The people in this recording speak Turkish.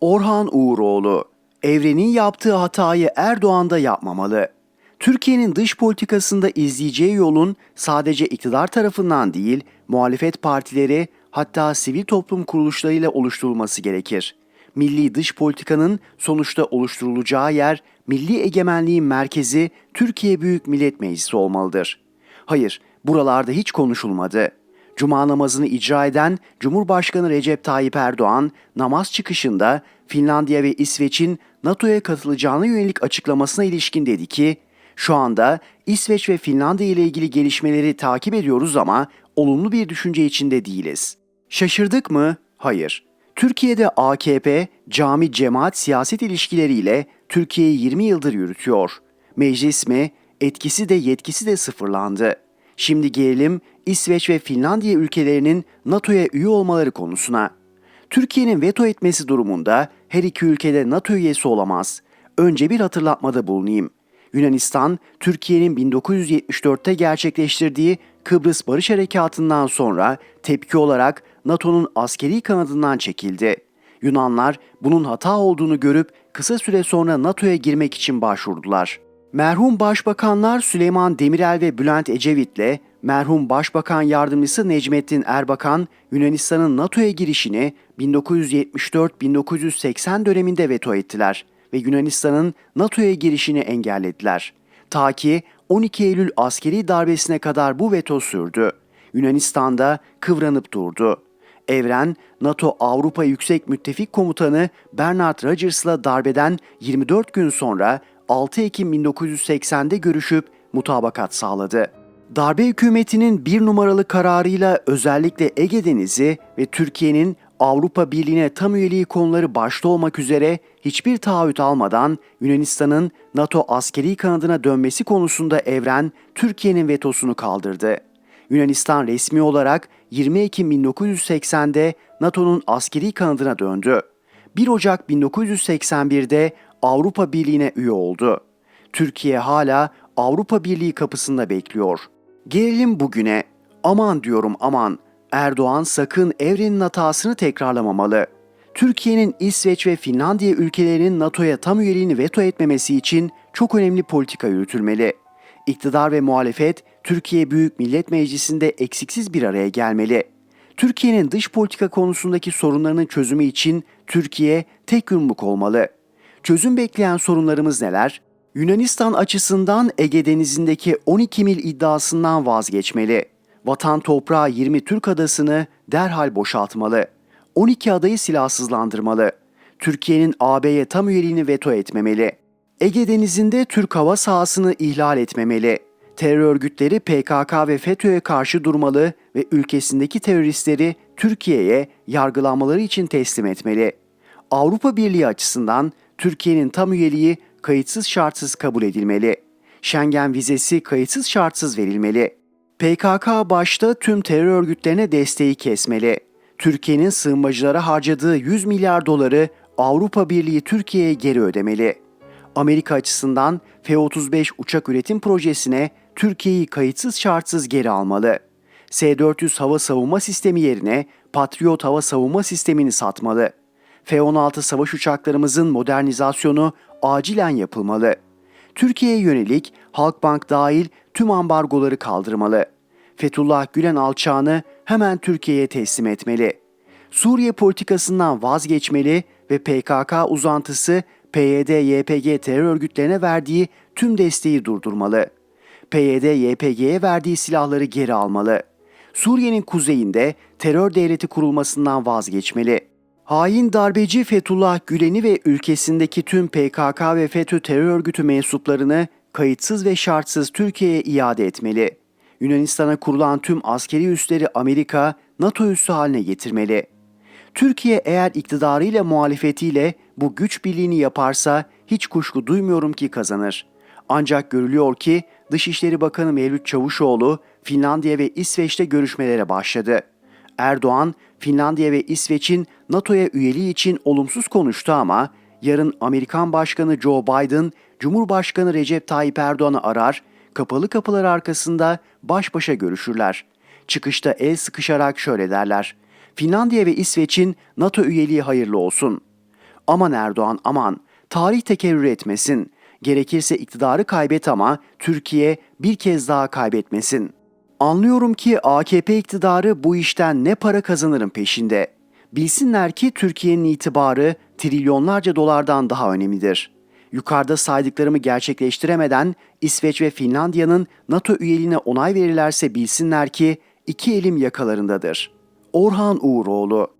Orhan Uğuroğlu, evrenin yaptığı hatayı Erdoğan da yapmamalı. Türkiye'nin dış politikasında izleyeceği yolun sadece iktidar tarafından değil, muhalefet partileri hatta sivil toplum kuruluşlarıyla oluşturulması gerekir. Milli dış politikanın sonuçta oluşturulacağı yer, milli egemenliğin merkezi Türkiye Büyük Millet Meclisi olmalıdır. Hayır, buralarda hiç konuşulmadı. Cuma namazını icra eden Cumhurbaşkanı Recep Tayyip Erdoğan namaz çıkışında Finlandiya ve İsveç'in NATO'ya katılacağına yönelik açıklamasına ilişkin dedi ki, şu anda İsveç ve Finlandiya ile ilgili gelişmeleri takip ediyoruz ama olumlu bir düşünce içinde değiliz. Şaşırdık mı? Hayır. Türkiye'de AKP, cami cemaat siyaset ilişkileriyle Türkiye'yi 20 yıldır yürütüyor. Meclis mi? Etkisi de yetkisi de sıfırlandı. Şimdi gelelim İsveç ve Finlandiya ülkelerinin NATO'ya üye olmaları konusuna. Türkiye'nin veto etmesi durumunda her iki ülkede NATO üyesi olamaz. Önce bir hatırlatmada bulunayım. Yunanistan, Türkiye'nin 1974'te gerçekleştirdiği Kıbrıs Barış Harekatı'ndan sonra tepki olarak NATO'nun askeri kanadından çekildi. Yunanlar bunun hata olduğunu görüp kısa süre sonra NATO'ya girmek için başvurdular. Merhum Başbakanlar Süleyman Demirel ve Bülent Ecevit'le merhum Başbakan Yardımcısı Necmettin Erbakan Yunanistan'ın NATO'ya girişini 1974-1980 döneminde veto ettiler ve Yunanistan'ın NATO'ya girişini engellediler. Ta ki 12 Eylül askeri darbesine kadar bu veto sürdü. Yunanistan'da kıvranıp durdu. Evren, NATO Avrupa Yüksek Müttefik Komutanı Bernard Rogers'la darbeden 24 gün sonra 6 Ekim 1980'de görüşüp mutabakat sağladı. Darbe hükümetinin bir numaralı kararıyla özellikle Ege Denizi ve Türkiye'nin Avrupa Birliği'ne tam üyeliği konuları başta olmak üzere hiçbir taahhüt almadan Yunanistan'ın NATO askeri kanadına dönmesi konusunda evren Türkiye'nin vetosunu kaldırdı. Yunanistan resmi olarak 20 Ekim 1980'de NATO'nun askeri kanadına döndü. 1 Ocak 1981'de Avrupa Birliği'ne üye oldu. Türkiye hala Avrupa Birliği kapısında bekliyor. Gelelim bugüne. Aman diyorum aman. Erdoğan sakın evrenin hatasını tekrarlamamalı. Türkiye'nin İsveç ve Finlandiya ülkelerinin NATO'ya tam üyeliğini veto etmemesi için çok önemli politika yürütülmeli. İktidar ve muhalefet Türkiye Büyük Millet Meclisi'nde eksiksiz bir araya gelmeli. Türkiye'nin dış politika konusundaki sorunlarının çözümü için Türkiye tek yumruk olmalı. Çözüm bekleyen sorunlarımız neler? Yunanistan açısından Ege Denizi'ndeki 12 mil iddiasından vazgeçmeli. Vatan toprağı 20 Türk adasını derhal boşaltmalı. 12 adayı silahsızlandırmalı. Türkiye'nin AB'ye tam üyeliğini veto etmemeli. Ege Denizi'nde Türk hava sahasını ihlal etmemeli. Terör örgütleri PKK ve FETÖ'ye karşı durmalı ve ülkesindeki teröristleri Türkiye'ye yargılanmaları için teslim etmeli. Avrupa Birliği açısından Türkiye'nin tam üyeliği kayıtsız şartsız kabul edilmeli. Schengen vizesi kayıtsız şartsız verilmeli. PKK başta tüm terör örgütlerine desteği kesmeli. Türkiye'nin sığınmacılara harcadığı 100 milyar doları Avrupa Birliği Türkiye'ye geri ödemeli. Amerika açısından F-35 uçak üretim projesine Türkiye'yi kayıtsız şartsız geri almalı. S-400 hava savunma sistemi yerine Patriot hava savunma sistemini satmalı. F-16 savaş uçaklarımızın modernizasyonu acilen yapılmalı. Türkiye'ye yönelik Halkbank dahil tüm ambargoları kaldırmalı. Fethullah Gülen alçağını hemen Türkiye'ye teslim etmeli. Suriye politikasından vazgeçmeli ve PKK uzantısı PYD-YPG terör örgütlerine verdiği tüm desteği durdurmalı. PYD-YPG'ye verdiği silahları geri almalı. Suriye'nin kuzeyinde terör devleti kurulmasından vazgeçmeli. Hain darbeci Fethullah Gülen'i ve ülkesindeki tüm PKK ve FETÖ terör örgütü mensuplarını kayıtsız ve şartsız Türkiye'ye iade etmeli. Yunanistan'a kurulan tüm askeri üsleri Amerika, NATO üssü haline getirmeli. Türkiye eğer iktidarıyla muhalefetiyle bu güç birliğini yaparsa hiç kuşku duymuyorum ki kazanır. Ancak görülüyor ki Dışişleri Bakanı Mevlüt Çavuşoğlu Finlandiya ve İsveç'te görüşmelere başladı. Erdoğan, Finlandiya ve İsveç'in NATO'ya üyeliği için olumsuz konuştu ama yarın Amerikan Başkanı Joe Biden, Cumhurbaşkanı Recep Tayyip Erdoğan'ı arar, kapalı kapılar arkasında baş başa görüşürler. Çıkışta el sıkışarak şöyle derler. Finlandiya ve İsveç'in NATO üyeliği hayırlı olsun. Aman Erdoğan aman, tarih tekerrür etmesin. Gerekirse iktidarı kaybet ama Türkiye bir kez daha kaybetmesin. Anlıyorum ki AKP iktidarı bu işten ne para kazanırım peşinde. Bilsinler ki Türkiye'nin itibarı trilyonlarca dolardan daha önemlidir. Yukarıda saydıklarımı gerçekleştiremeden İsveç ve Finlandiya'nın NATO üyeliğine onay verirlerse bilsinler ki iki elim yakalarındadır. Orhan Uğuroğlu